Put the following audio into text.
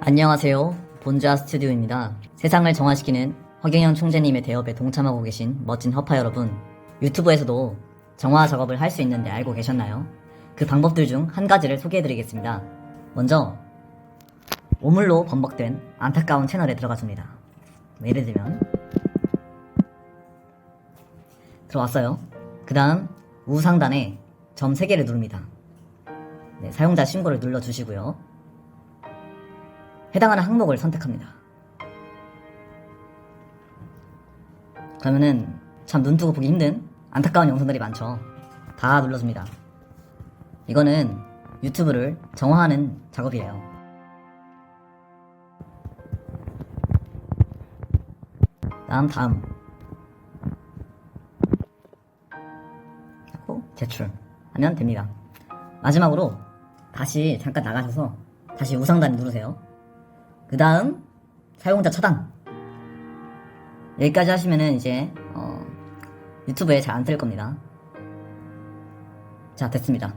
안녕하세요. 본좌 스튜디오입니다. 세상을 정화시키는 허경영 총재님의 대업에 동참하고 계신 멋진 허파 여러분. 유튜브에서도 정화 작업을 할 수 있는데 알고 계셨나요? 그 방법들 중 한 가지를 소개해드리겠습니다. 먼저, 오물로 범벅된 안타까운 채널에 들어가줍니다. 뭐 예를 들면, 들어왔어요. 그 다음, 우상단에 점 3개를 누릅니다. 네, 사용자 신고를 눌러주시고요. 해당하는 항목을 선택합니다. 그러면은 참 눈뜨고 보기 힘든 안타까운 영상들이 많죠. 다 눌러줍니다. 이거는 유튜브를 정화하는 작업이에요. 다음 다음 하고 제출 하면 됩니다. 마지막으로 다시 잠깐 나가셔서 다시 우상단 누르세요. 그 다음 사용자 차단 여기까지 하시면은 이제 어, 유튜브에 잘 안 뜰 겁니다. 자 됐습니다